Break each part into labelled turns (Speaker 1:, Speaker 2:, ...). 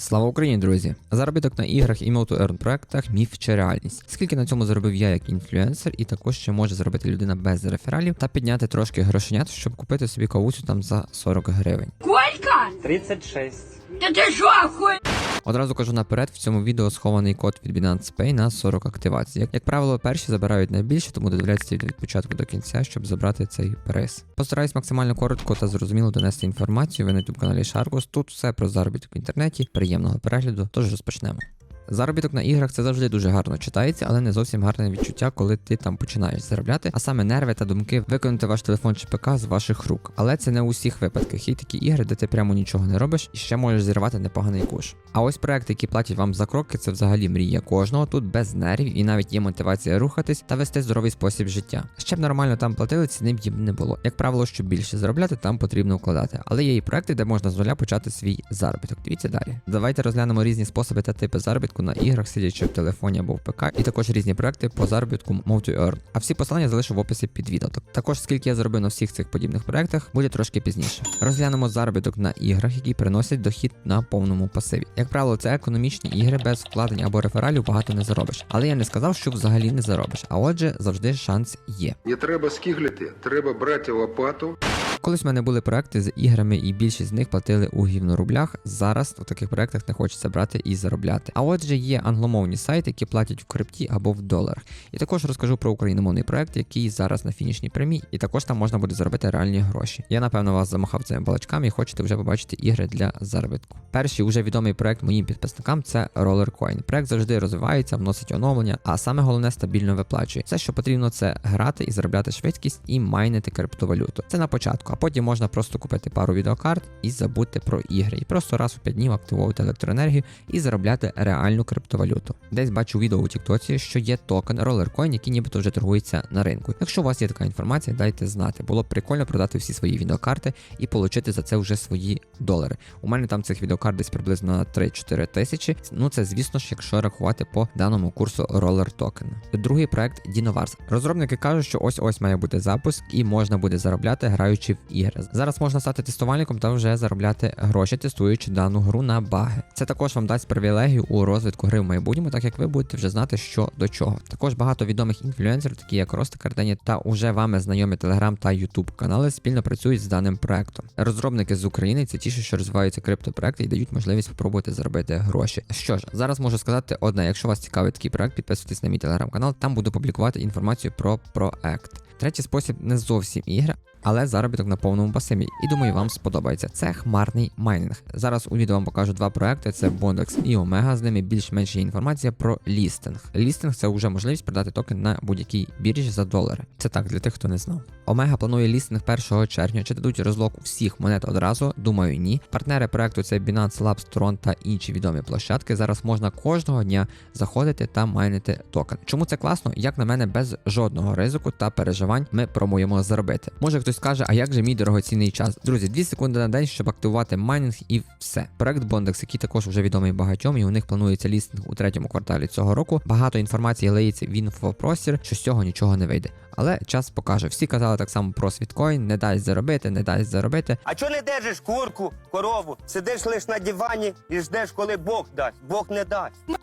Speaker 1: Слава Україні, друзі! Заробіток на іграх і Move проектах міф чи реальність. Скільки на цьому заробив я як інфлюенсер, і також ще може заробити людина без рефералів та підняти трошки грошенят, щоб купити собі кавусю там за 40 гривень.
Speaker 2: Колька
Speaker 3: 36.
Speaker 2: Та ти шо, охуй?
Speaker 1: Одразу кажу наперед, в цьому відео схований код від Binance Pay на 40 активацій. Як, правило, перші забирають найбільше, тому додивляйтеся від початку до кінця, щоб забрати цей приз. Постараюсь максимально коротко та зрозуміло донести інформацію. Ви на youtube каналі Sharkos. Тут все про заробіток в інтернеті. Приємного перегляду, тож розпочнемо. Заробіток на іграх це завжди дуже гарно читається, але не зовсім гарне відчуття, коли ти там починаєш заробляти, а саме нерви та думки виконати ваш телефон чи ПК з ваших рук. Але це не у всіх випадках. Є такі ігри, де ти прямо нічого не робиш і ще можеш зірвати непоганий куш. А ось проекти, які платять вам за кроки, це взагалі мрія кожного. Тут без нервів і навіть є мотивація рухатись та вести здоровий спосіб життя. Ще б нормально там платили, ціни б їм не було. Як правило, щоб більше заробляти, там потрібно вкладати. Але є і проекти, де можна з нуля почати свій заробіток. Дивіться далі. Давайте розглянемо різні способи та типи заробітку на іграх, сидячи в телефоні або в ПК, і також різні проекти по заробітку Move to Earn. А всі посилання залишу в описі під відео. Також скільки я заробив на всіх цих подібних проектах, буде трошки пізніше. Розглянемо заробіток на іграх, які приносять дохід на повному пасиві. Як правило, це економічні ігри без вкладень або рефералів багато не заробиш. Але я не сказав, що взагалі не заробиш. А отже, завжди шанс є.
Speaker 4: Не треба скиглити, треба брати лопату.
Speaker 1: Колись в мене були проекти з іграми, і більшість з них платили у гівнорублях. Зараз у таких проектах не хочеться брати і заробляти. А отже, є англомовні сайти, які платять в крипті або в доларах. І також розкажу про україномовний проект, який зараз на фінішній прямій, і також там можна буде заробити реальні гроші. Я напевно вас замахав цими балачками і хочете вже побачити ігри для заробітку. Перший уже відомий проект моїм підписникам це Rollercoin. Проект завжди розвивається, вносить оновлення, а саме головне стабільно виплачує. Все, що потрібно, це грати і заробляти швидкість і майнити криптовалюту. Це на початку, а потім можна просто купити пару відеокарт і забути про ігри. І просто раз у 5 днів активовувати електроенергію і заробляти реальну криптовалюту. Десь бачу відео у Тіктоці, що є токен Rollercoin, який нібито вже торгується на ринку. Якщо у вас є така інформація, дайте знати. Було б прикольно продати всі свої відеокарти і отримати за це вже свої долари. У мене там цих відеокарт десь приблизно на 3-4 тисячі. Ну це звісно ж, якщо рахувати по даному курсу Roller Token. Другий проект Dinovars. Розробники кажуть, що ось ось має бути запуск і можна буде заробляти, граючи в ігри. Зараз можна стати тестувальником та вже заробляти гроші, тестуючи дану гру на баги. Це також вам дасть привілегію у розвитку гри в майбутньому, так як ви будете вже знати, що до чого. Також багато відомих інфлюенсерів, такі як Росте Кардені та уже вами знайомі Телеграм та Ютуб канали, спільно працюють з даним проектом. Розробники з України це ті, що розвиваються криптопроекти і дають можливість спробувати заробити гроші. Що ж, зараз можу сказати одне: якщо вас цікавить такий проект, підписуйтесь на мій телеграм-канал, там буду публікувати інформацію про проект. Третій спосіб не зовсім ігра, але заробіток на повному пасиві. І думаю, вам сподобається. Це хмарний майнінг. Зараз у відео вам покажу два проекти: це Bondex і Omega. З ними більш-менш є інформація про лістинг. Лістинг це вже можливість продати токен на будь-якій біржі за долари. Це так для тих, хто не знав. Омега планує лістинг 1 червня. Чи дадуть розлог всіх монет одразу? Думаю, ні. Партнери проекту це Binance Labs, Tron та інші відомі площадки. Зараз можна кожного дня заходити та майнити токен. Чому це класно? Як на мене, без жодного ризику та переживань ми промуємо заробити. Може хтось скаже, а як же мій дорогоцінний час? Друзі, 2 секунди на день, щоб активувати майнінг і все. Проект Bondex, який також вже відомий багатьом, і у них планується лістинг у третьому кварталі цього року. Багато інформації лиється в інфопростір, що з цього нічого не вийде. Але час покаже. Всі казали так само про світкоін, не дасть заробити, не дасть заробити.
Speaker 5: А чого не держиш курку, корову? Сидиш лиш на дивані і ждеш, коли Бог дасть. Бог не дасть.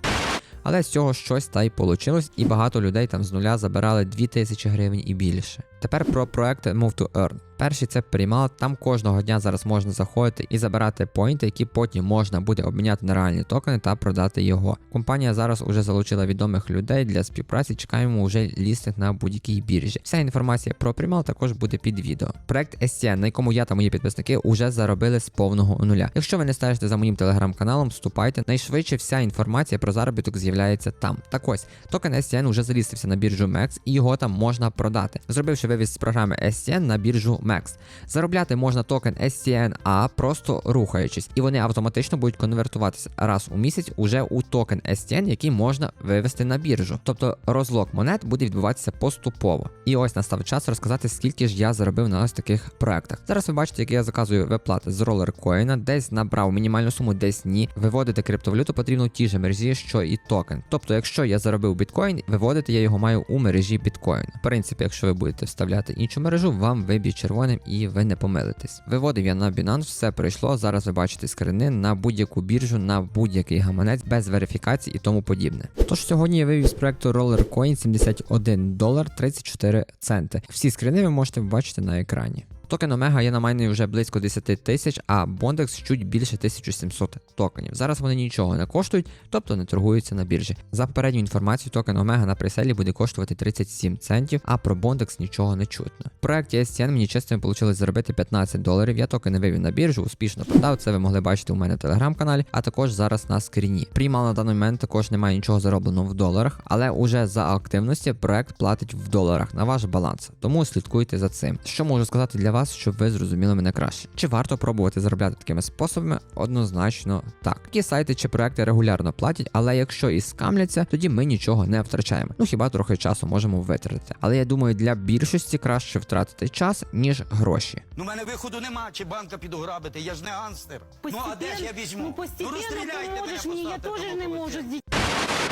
Speaker 1: Але з цього щось та й получилось, і багато людей там з нуля забирали 2000 гривень і більше. Тепер про проект Move to Earn. Перший це приймал, там кожного дня зараз можна заходити і забирати поінти, які потім можна буде обміняти на реальні токени та продати його. Компанія зараз уже залучила відомих людей для співпраці. Чекаємо вже лістинг на будь-якій біржі. Вся інформація про приймал також буде під відео. Проект SCN, на якому я та мої підписники вже заробили з повного нуля. Якщо ви не стежите за моїм телеграм-каналом, вступайте. Найшвидше вся інформація про заробіток з'являється там. Так ось токен SCN уже залістився на біржу MEX і його там можна продати. Зробивши вивіз з програми SCN на біржу MEX. Заробляти можна токен SCNA просто рухаючись, і вони автоматично будуть конвертуватися раз у місяць уже у токен SCN, який можна вивести на біржу. Тобто розлог монет буде відбуватися поступово. І ось настав час розказати, скільки ж я заробив на ось таких проектах. Зараз ви бачите, як я заказую виплати з ролеркоїна, десь набрав мінімальну суму, десь ні. Виводити криптовалюту потрібно в ті ж мережі, що і токен. Тобто, якщо я заробив біткоін, виводити я його маю у мережі біткоін. В принципі, якщо ви будете вставляти іншу мережу, вам виб'є червоним і ви не помилитесь. Виводив я на Binance, все пройшло. Зараз ви бачите скрини на будь-яку біржу, на будь-який гаманець без верифікації і тому подібне. Тож сьогодні я вивів з проекту Rollercoin 71 долар 34 центи. Всі скрини ви можете побачити на екрані. Токен Омега є на майні вже близько 10 тисяч, а Bondex чуть більше 1700 токенів. Зараз вони нічого не коштують, тобто не торгуються на біржі. За попередню інформацію, токен Омега на преселі буде коштувати 37 центів, а про Bondex нічого не чутно. В проекті STN мені чесно вийшло заробити 15 доларів. Я токени вивів на біржу, успішно продав. Це ви могли бачити у мене в телеграм-каналі, а також зараз на скріні. Приймал на даний момент також немає нічого заробленого в доларах, але уже за активності проект платить в доларах на ваш баланс. Тому слідкуйте за цим. Що можу сказати для вас, щоб ви зрозуміли мене краще? Чи варто пробувати заробляти такими способами? Однозначно так. Такі сайти чи проекти регулярно платять, але якщо і скамляться, тоді ми нічого не втрачаємо. Ну хіба трохи часу можемо витратити. Але я думаю, для більшості краще втратити час, ніж гроші.
Speaker 3: Ну, мене виходу нема, чи банка підограбити, я ж не ганстер. ну, а де ж я візьму?
Speaker 6: Ну,
Speaker 3: розстріляйте мене,
Speaker 6: поможешь мне, я
Speaker 3: того
Speaker 6: не можу. з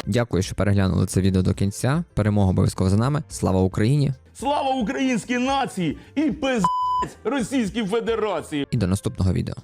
Speaker 1: Дякую, що переглянули це відео до кінця. Перемога обов'язково за нами. Слава Україні!
Speaker 7: Слава українській нації і пиздець Російській Федерації!
Speaker 1: І до наступного відео.